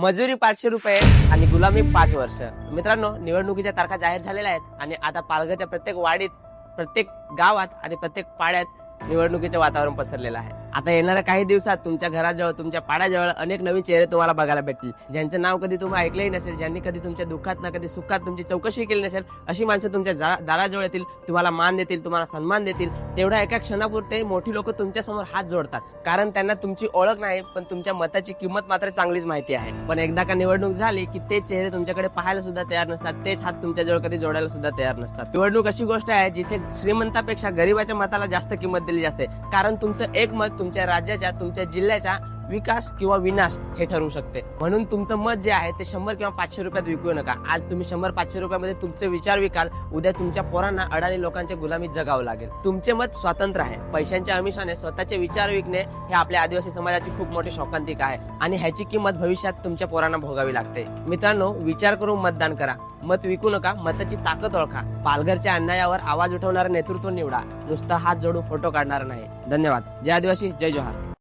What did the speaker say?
मजुरी पाचशे रुपये आणि गुलामी पाच वर्ष. मित्रांनो निवडणुकीच्या तारखा जाहीर झालेल्या आहेत आणि आता पालघरच्या प्रत्येक वाडीत प्रत्येक गावात आणि प्रत्येक पाड्यात निवडणुकीचे वातावरण पसरलेलं आहे. आता येणाऱ्या काही दिवसात तुमच्या घराजवळ तुमच्या पाड्याजवळ अनेक नवीन चेहरे तुम्हाला बघायला भेटतील. ज्यांचं नाव कधी तुम्ही ऐकलंही नसेल ज्यांनी कधी तुमच्या दुःखात ना कधी सुखात तुमची चौकशी केली नसेल अशी माणसं तुमच्या दाराजवळ येतील तुम्हाला मान देतील तुम्हाला सन्मान देतील. तेवढ्या एका क्षणापुरते मोठी लोक तुमच्यासमोर हात जोडतात. कारण त्यांना तुमची ओळख नाही पण तुमच्या मताची किंमत मात्र चांगलीच माहिती आहे. पण एकदा का निवडणूक झाली की ते चेहरे तुमच्याकडे पाहायला सुद्धा तयार नसतात. तेच हात तुमच्याजवळ कधी जोडायला सुद्धा तयार नसतात. निवडणूक अशी गोष्ट आहे जिथे श्रीमंतापेक्षा गरीबाच्या मताला जास्त किंमत दिली जाते. कारण तुमचं एक मत तुमच्या राज्याच्या तुमच्या जिल्ह्याचा विकास किंवा विनाश हे ठरवू शकते. म्हणून तुमचं मत जे आहे ते शंभर किंवा पाचशे रुपयात विकू नका. आज तुम्ही शंभर पाचशे रुपयामध्ये तुमचे विचार विकाल उद्या तुमच्या पोरांना अडाणी लोकांच्या गुलामीत जगावं लागेल. तुमचे मत स्वतंत्र आहे. पैशांच्या आमिषाने स्वतःचे विचार विकणे हे आपल्या आदिवासी समाजाची खूप मोठी शोकांतिक आहे. आणि ह्याची किंमत भविष्यात तुमच्या पोरांना भोगावी लागते. मित्रांनो विचार करून मतदान करा. मत विकू नका मताची ताकद ओळखा. पालघरच्या अन्यायावर आवाज उठवणारं नेतृत्व निवडा. नुसतं हात जोडून फोटो काढणार नाही. धन्यवाद. जय आदिवासी जय जोहार.